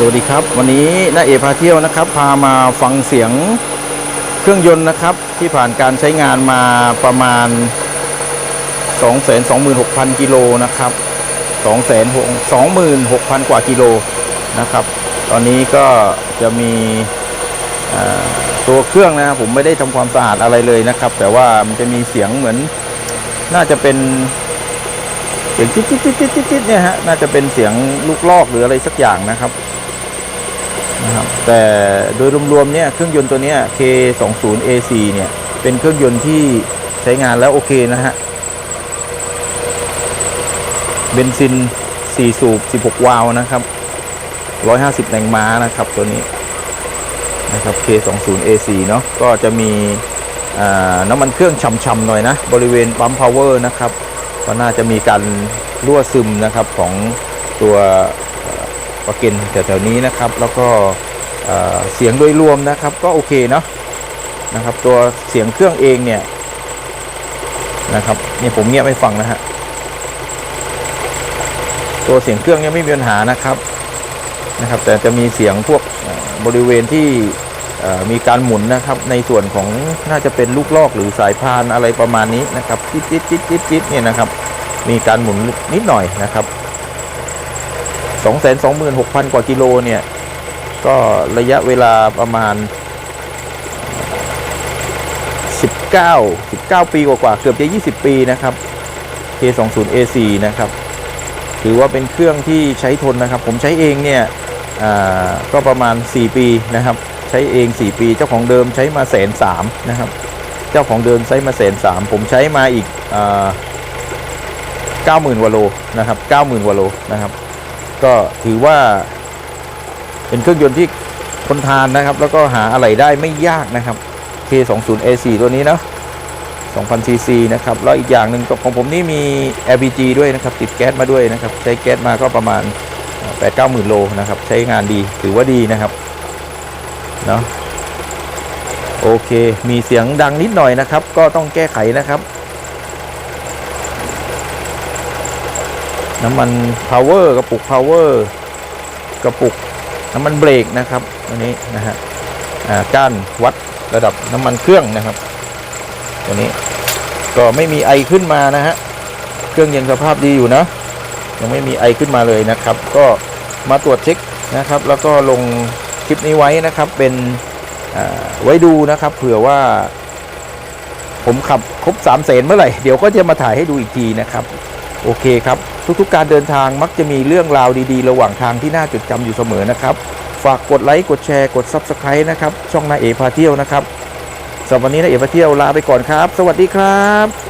สวัสดีครับ วันนี้น้าเอพาเที่ยวนะครับ พามาฟังเสียงเครื่องยนต์นะครับ ที่ผ่านการใช้งานมาประมาณ 226,000 กิโลนะครับ226,000 กว่ากิโลนะครับ ตอนนี้ก็จะมีตัวเครื่องนะครับผมไม่ได้ทำความสะอาดอะไรเลยนะครับ แต่ว่ามันจะมีเสียงเหมือนน่าจะเป็นเสียงจิ๊ดจิ๊ดจิ๊ดจิ๊ดจิ๊ดจิ๊ดเนี่ยฮะน่าจะเป็นเสียงลูกลอกหรืออะไรสักอย่างนะครับ นะครับแต่โดยรวมๆเนี่ยเครื่องยนต์ตัวเนี้ย K20AC เนี่ยเป็นเครื่องยนต์ที่ใช้งานแล้วโอเคนะฮะเบนซิน 4 สูบ 16 วาล์วนะครับ 150 แรงม้านะครับตัวนี้นะครับ K20AC เนาะก็จะมีน้ำมันเครื่องช่ำๆหน่อยนะ บริเวณปั๊มพาวเวอร์นะครับ ก็น่าจะมีการรั่วซึมนะครับของตัว ประเก็นแถวๆนี้นะครับ แล้วก็เสียงโดยรวมนะครับ ก็โอเคเนาะนะครับ ตัวเสียงเครื่องเองเนี่ยนะครับนี่ผมเงียบให้ฟังนะฮะตัวเสียงเครื่องเนี่ยไม่มีปัญหานะครับนะครับ แต่จะมีเสียงพวกบริเวณที่มีการหมุนนะครับ ในส่วนของน่าจะเป็นลูกลอกหรือสายพานอะไรประมาณนี้นะครับจิ๊ดจิ๊ดจิ๊ดจิ๊ดจิ๊ดเนี่ยนะครับ มีการหมุนนิดหน่อยนะครับ 226,000 กว่ากิโลเนี่ย ก็ระยะเวลาประมาณ 19 19 ปีกว่าๆเกือบจะ 20 ปีนะครับ K20AC นะครับ ถือว่าเป็นเครื่องที่ใช้ทนนะครับ ผมใช้เองเนี่ยก็ประมาณ 4 ปีนะครับ ใช้เอง 4 ปี เจ้าของเดิมใช้มาแสนสามนะครับ เจ้าของเดิมใช้มาแสนสามผมใช้มาอีกเก้าหมื่นวโลนะครับเก้าหมื่นวโลนะครับ ก็ถือว่าเป็นเครื่องยนต์ที่ทนทานนะครับ แล้วก็หาอะไรได้ไม่ยากนะครับ K20A4 ตัวนี้นะ2,000 cc นะครับ แล้วอีกอย่างหนึ่งของผมนี่มี LPG ด้วยนะครับ ติดแก๊สมาด้วยนะครับ ใช้แก๊สมาก็ประมาณ 8-9หมื่นโลนะครับ ใช้งานดีถือว่าดีนะครับเนาะโอเค มีเสียงดังนิดหน่อยนะครับ ก็ต้องแก้ไขนะครับ น้ำมันพาวเวอร์กระปุกพาวเวอร์กระปุกน้ำมันเบรกนะครับอันนี้นะฮะอ่าก้านวัดระดับน้ำมันเครื่องนะครับ ตัวนี้ก็ไม่มีไอขึ้นมานะฮะเครื่องยังสภาพดีอยู่นะยังไม่มีไอขึ้นมาเลยนะครับ ก็มาตรวจเช็คนะครับ แล้วก็ลงคลิปนี้ไว้นะครับเป็นไว้ดูนะครับ เผื่อว่าผมขับครบ3ามเสนเมื่อไหร่ เดี๋ยวก็จะมาถ่ายให้ดูอีกทีนะครับ โอเคครับ ทุกๆ การเดินทางมักจะมีเรื่องราวดีๆ ระหว่างทางที่น่าจดจำอยู่เสมอนะครับ ฝากกดไลค์กดแชร์กด Subscribe นะครับ ช่องนาเอพาเที่ยวนะครับสำหรับวันนี้นาเอพาเที่ยวลาไปก่อนครับ สวัสดีครับ